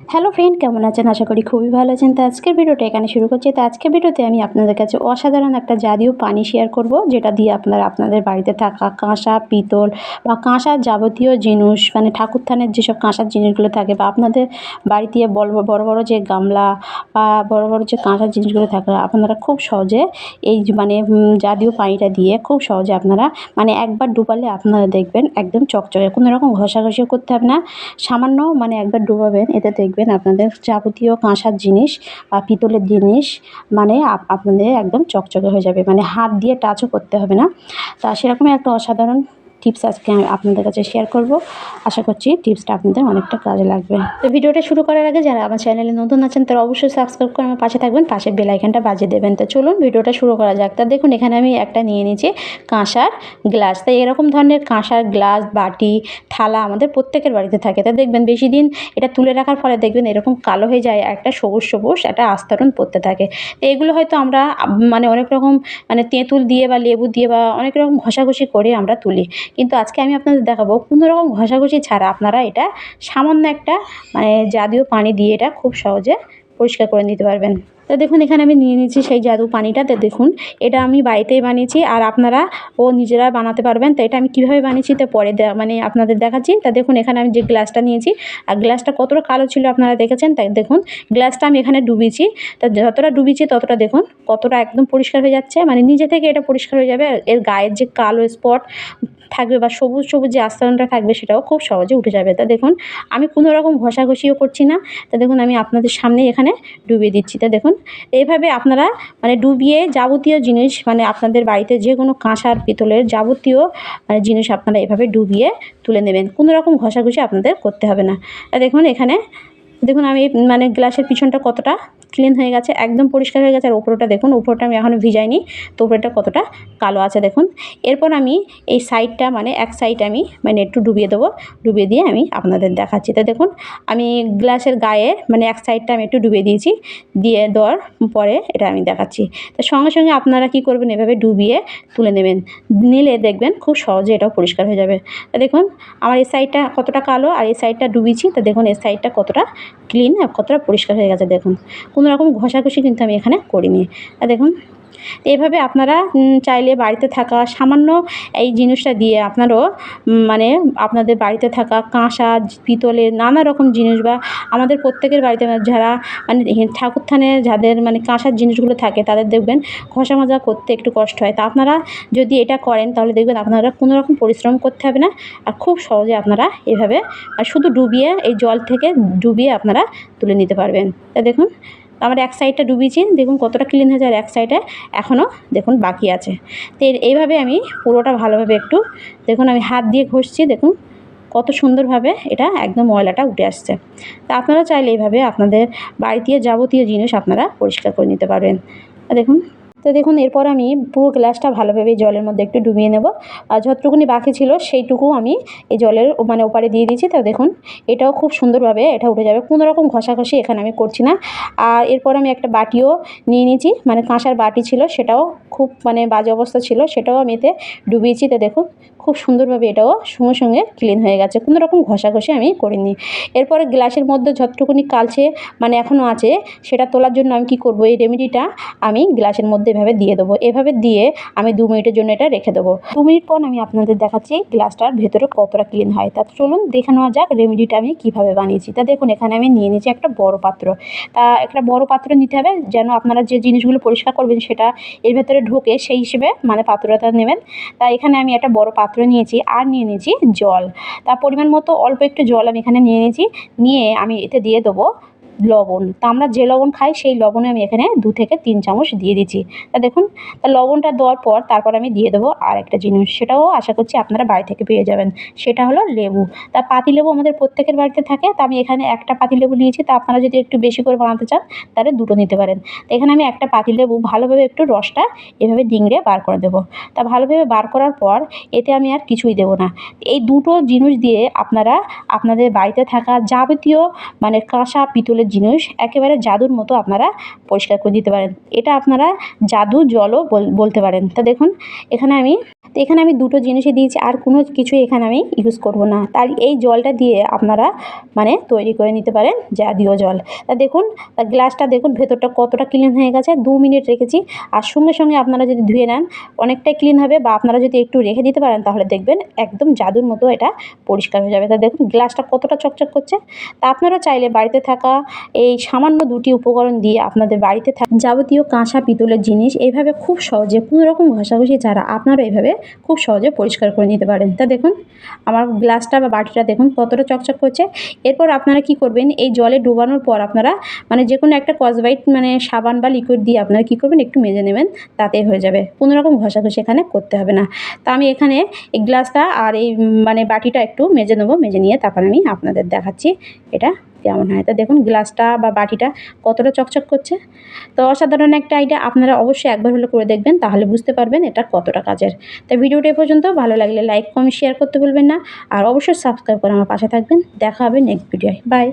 Hello friend, কেমন আছেন? আশা করি খুবই ভালো আছেন। তো আজকের ভিডিওটা এখানে শুরু করছি। তো আজকের ভিডিওতে আমি আপনাদের কাছে অসাধারণ একটা জাতীয় পানি শেয়ার করব, যেটা দিয়ে আপনারা আপনাদের বাড়িতে থাকা কাঁসা, পিতল বা কাঁসার যাবতীয় জিনিস মানে ঠাকুর থানের যেসব কাঁসার জিনিসগুলো থাকে বা আপনাদের বাড়িতে বড় বড় বড় যে গামলা বা বড় বড় যে কাঁসার জিনিসগুলো থাকে, আপনারা খুব সহজে এই মানে জাতীয় পানিটা দিয়ে খুব সহজে আপনারা মানে একবার ডুবালে আপনারা দেখবেন একদম চকচকে। কোনো রকম ঘষাঘষিও করতে হবে না। সামান্য মানে একবার ডুবাবেন, এতে দেখবেন আপনাদের যাবতীয় কাঁসার জিনিস বা পিতলের জিনিস মানে আপ- আপনাদের একদম চকচকে হয়ে যাবে। মানে হাত দিয়ে টাচও করতে হবে না। তা সেরকমই একটা অসাধারণ টিপস আজকে আমি আপনাদের কাছে শেয়ার করব। আশা করছি টিপসটা আপনাদের অনেকটা কাজে লাগবে। তো ভিডিওটা শুরু করার আগে যারা আমার চ্যানেলে নতুন আছেন, তারা অবশ্যই সাবস্ক্রাইব করে আমার পাশে থাকবেন, পাশে বেল আইকনটা বাজিয়ে দেবেন। তো চলুন ভিডিওটা শুরু করা যাক। তা দেখুন, এখানে আমি একটা নিয়ে নিয়েছি কাঁসার গ্লাস তাই এরকম ধরনের কাঁসার গ্লাস বাটি, থালা আমাদের প্রত্যেকের বাড়িতে থাকে। তা দেখবেন বেশি দিন এটা তুলে রাখার ফলে দেখবেন এরকম কালো হয়ে যায়, একটা সবুজ সবুজ একটা আস্তরণ পড়তে থাকে। তো এগুলো হয়তো আমরা মানে অনেক রকম মানে তেঁতুল দিয়ে বা লেবু দিয়ে বা অনেক রকম ঘষাঘষি করে আমরা তুলি। কিন্তু আজকে আমি আপনাদের দেখাবো কোনো রকম ঘষাঘষি ছাড়া আপনারা এটা সামান্য একটা মানে জাতীয় পানি দিয়ে এটা খুব সহজে পরিষ্কার করে নিতে পারবেন। তো দেখুন, এখানে আমি নিয়ে নিয়েছি সেই জাদু পানিটা। তো দেখুন, এটা আমি বাড়িতেই বানিয়েছি আর আপনারা ও নিজেরা বানাতে পারবেন। তো এটা আমি কীভাবে বানিয়েছি তো পরে মানে আপনাদের দেখাচ্ছি। তা দেখুন, এখানে আমি যে গ্লাসটা নিয়েছি, আর গ্লাসটা কতটা কালো ছিল আপনারা দেখেছেন? তাই দেখুন, গ্লাসটা আমি এখানে ডুবিয়েছি। তা যতটা ডুবিয়েছি ততটা দেখুন, কতটা একদম পরিষ্কার হয়ে যাচ্ছে। মানে নিজে থেকে এটা পরিষ্কার হয়ে যাবে। আর এর গায়ের যে কালো স্পট থাকবে বা সবুজ সবুজ যে আস্তরণটা থাকবে, সেটাও খুব সহজে উঠে যাবে। তা দেখুন, আমি কোনো রকম ঘষাঘষিও করছি না। তা দেখুন, আমি আপনাদের সামনে এখানে ডুবিয়ে দিচ্ছি। তা দেখুন এইভাবে আপনারা মানে ডুবিয়ে যাবতীয় জিনিস মানে আপনাদের বাড়িতে যে কোনো কাঁসার পিতলের যাবতীয় মানে জিনিস আপনারা এভাবে ডুবিয়ে তুলে নেবেন। কোনো রকম ঘষাঘষি আপনাদের করতে হবে না। দেখুন এখানে, দেখুন আমি মানে গ্লাসের পিছনটা কতটা ক্লিন হয়ে গেছে, একদম পরিষ্কার হয়ে গেছে। আর ওপরটা দেখুন, ওপরটা আমি এখনও ভিজাইনি। তো ওপরটা কতটা কালো আছে দেখুন। এরপর আমি এই সাইডটা মানে এক সাইড আমি মানে একটু ডুবিয়ে দেবো। ডুবিয়ে দিয়ে আমি আপনাদের দেখাচ্ছি। তো দেখুন, আমি গ্লাসের গায়ে মানে এক সাইডটা আমি একটু ডুবিয়ে দিয়েছি। দিয়ে দেওয়ার পরে এটা আমি দেখাচ্ছি। তো সঙ্গে সঙ্গে আপনারা কি করবেন, এভাবে ডুবিয়ে তুলে নেবেন। নিলে দেখবেন খুব সহজে এটাও পরিষ্কার হয়ে যাবে। তা দেখুন, আমার এই সাইডটা কতটা কালো, আর এই সাইডটা ডুবিয়েছি। তো দেখুন, এই সাইডটা কতটা ক্লিন আর কতটা পরিষ্কার হয়ে গেছে দেখুন। কোনো রকম ঘষাঘষি কিন্তু আমি এখানে করিনি। আর দেখুন, এভাবে আপনারা চাইলে বাড়িতে থাকা সামান্য এই জিনিসটা দিয়ে আপনারও মানে আপনাদের বাড়িতে থাকা কাঁসা, পিতলের নানা রকম জিনিস বা আমাদের প্রত্যেকের বাড়িতে যারা মানে ঠাকুর থানে যাদের মানে কাঁসার জিনিসগুলো থাকে তাদের দেখবেন ঘষা মাজা করতে একটু কষ্ট হয়। তা আপনারা যদি এটা করেন তাহলে দেখবেন আপনারা কোনো রকম পরিশ্রম করতে হবে না আর খুব সহজে আপনারা এভাবে, আর শুধু ডুবিয়ে, এই জল থেকে ডুবিয়ে আপনারা তুলে নিতে পারবেন। তা দেখুন আমার এক সাইডটা ডুবিয়েছি, দেখুন কতটা ক্লিন হয়েছে আর এক সাইডে এখনও দেখুন বাকি আছে। তো এইভাবে আমি পুরোটা ভালোভাবে একটু, দেখুন আমি হাত দিয়ে ঘষছি, দেখুন কত সুন্দরভাবে এটা একদম ময়লাটা উঠে আসছে। তা আপনারা চাইলে এইভাবে আপনাদের বাড়িতে যাবতীয় জিনিস আপনারা পরিষ্কার করে নিতে পারবেন। দেখুন তো দেখুন, এরপর আমি পুরো গ্লাসটা ভালোভাবে জলের মধ্যে একটু ডুবিয়ে নেব। আর যতটুকুনি বাকি ছিল, সেইটুকু আমি এই জলের মানে ওপারে দিয়ে দিয়েছি। তো দেখুন, এটাও খুব সুন্দরভাবে এটা উঠে যাবে। কোনো রকম ঘষাঘষি এখানে আমি করছি না। আর এরপর আমি একটা বাটিও নিয়ে নিয়েছি। মানে কাঁসার বাটি ছিল, সেটাও খুব মানে বাজে অবস্থা ছিল, সেটাও আমি এতে ডুবিয়েছি। তো দেখুন, খুব সুন্দরভাবে এটাও সঙ্গে সঙ্গে ক্লিন হয়ে গেছে। কোনো রকম ঘষাঘষি আমি করিনি। এরপরে গ্লাসের মধ্যে যতটুকুনি কালচে মানে এখনও আছে, সেটা তোলার জন্য আমি কি করব? এই রেমেডিটা আমি গ্লাসের মধ্যে এভাবে দিয়ে দেবো। এভাবে দিয়ে আমি দু মিনিটের জন্য এটা রেখে দেবো। দু মিনিট পর আমি আপনাদের দেখাচ্ছি গ্লাসটার ভেতরে কতটা ক্লিন হয়। তা চলুন দেখে নেওয়া যাক রেমেডিটা আমি কীভাবে বানিয়েছি। তা দেখুন, এখানে আমি নিয়ে নিয়েছি একটা বড় পাত্র। তা একটা বড় পাত্র নিতে হবে যেন আপনারা যে জিনিসগুলো পরিষ্কার করবেন সেটা এর ভেতরে ঢোকে সেই হিসেবে মানে পাত্রটা নেবেন। তা এখানে আমি একটা বড় পাত্র নিয়েছি আর নিয়ে নিয়েছি জল। তা পরিমাণ মতো অল্প একটু জল আমি এখানে নিয়ে নিয়েছি। নিয়ে আমি এতে দিয়ে দেবো লবণ। তা আমরা যে লবণ খাই, সেই লবণে আমি এখানে দু থেকে তিন চামচ দিয়ে দিচ্ছি। তা দেখুন, তা লবণটা দেওয়ার পর তারপর আমি দিয়ে দেবো আর একটা জিনিস। সেটাও আশা করছি আপনারা বাড়ি থেকে পেয়ে যাবেন। সেটা হলো লেবু। তা পাতিলেবু আমাদের প্রত্যেকের বাড়িতে থাকে। তা আমি এখানে একটা পাতিলেবু নিয়েছি। তা আপনারা যদি একটু বেশি করে বানাতে চান, তাহলে দুটো নিতে পারেন। তো এখানে আমি একটা পাতিলেবু ভালোভাবে একটু রসটা এভাবে ডিংড়ে বার করে দেবো। তা ভালোভাবে বার করার পর এতে আমি আর কিছুই দেবো না। এই দুটো জিনিস দিয়ে আপনারা, আপনাদের বাড়িতে থাকা যাবতীয় মানে কাঁসা, পিতলের জিনিস একেবারে জাদুর মতো আপনারা পরিষ্কার করে দিতে পারেন। এটা আপনারা জাদু জলও বল- বলতে পারেন। তা দেখুন, এখানে আমি তো এখানে আমি দুটো জিনিসই দিয়েছি, আর কোনো কিছু এখানে আমি ইউজ করব না। তাই এই জলটা দিয়ে আপনারা মানে তৈরি করে নিতে পারেন জাতীয় জল। তা দেখুন, তা গ্লাসটা দেখুন, ভেতরটা কতটা ক্লিন হয়ে গেছে, দু মিনিট রেখেছি। আর সঙ্গে সঙ্গে আপনারা যদি ধুয়ে নেন, অনেকটাই ক্লিন হবে, বা আপনারা যদি একটু রেখে দিতে পারেন, তাহলে দেখবেন একদম জাদুর মতো এটা পরিষ্কার হয়ে যাবে। তা দেখুন গ্লাসটা কতটা চকচক করছে। তা আপনারা চাইলে বাড়িতে থাকা এই সামান্য দুটি উপকরণ দিয়ে আপনাদের বাড়িতে থাকা যাবতীয় কাঁসা, পিতলের জিনিস, এইভাবে খুব সহজে, কোনো রকম ঘষাঘষি ছাড়া আপনারা এইভাবে খুব সহজে পরিষ্কার করে নিতে পারেন। তা দেখুন, আমার গ্লাসটা বা বাটিটা দেখুন কতটা চকচক করছে। এরপর আপনারা কি করবেন, এই জলে ডোবানোর পর আপনারা মানে যে কোনো একটা কসবাইট মানে সাবান বা লিকুইড দিয়ে আপনারা কী করবেন, একটু মেজে নেবেন, তাতেই হয়ে যাবে। কোনো রকম ঘষাঘষি এখানে করতে হবে না। তা আমি এখানে এই গ্লাসটা আর এই মানে বাটিটা একটু মেজে নেব, মেজে নিয়ে তারপর আমি আপনাদের দেখাচ্ছি এটা কেমন হয়? তো দেখুন গ্লাসটা বা বাটিটা কতটা চকচক করছে। তো অসাধারণ একটা আইডিয়া আপনারা অবশ্যই একবার হলে করে দেখবেন, তাহলে বুঝতে পারবেন এটা কতটা কাজের। তো ভিডিওটা পর্যন্ত, ভালো লাগলে লাইক কমেন্ট শেয়ার করতে ভুলবেন না। আর অবশ্যই সাবস্ক্রাইব করে আমার পাশে থাকবেন। দেখা হবে নেক্সট ভিডিওয় বাই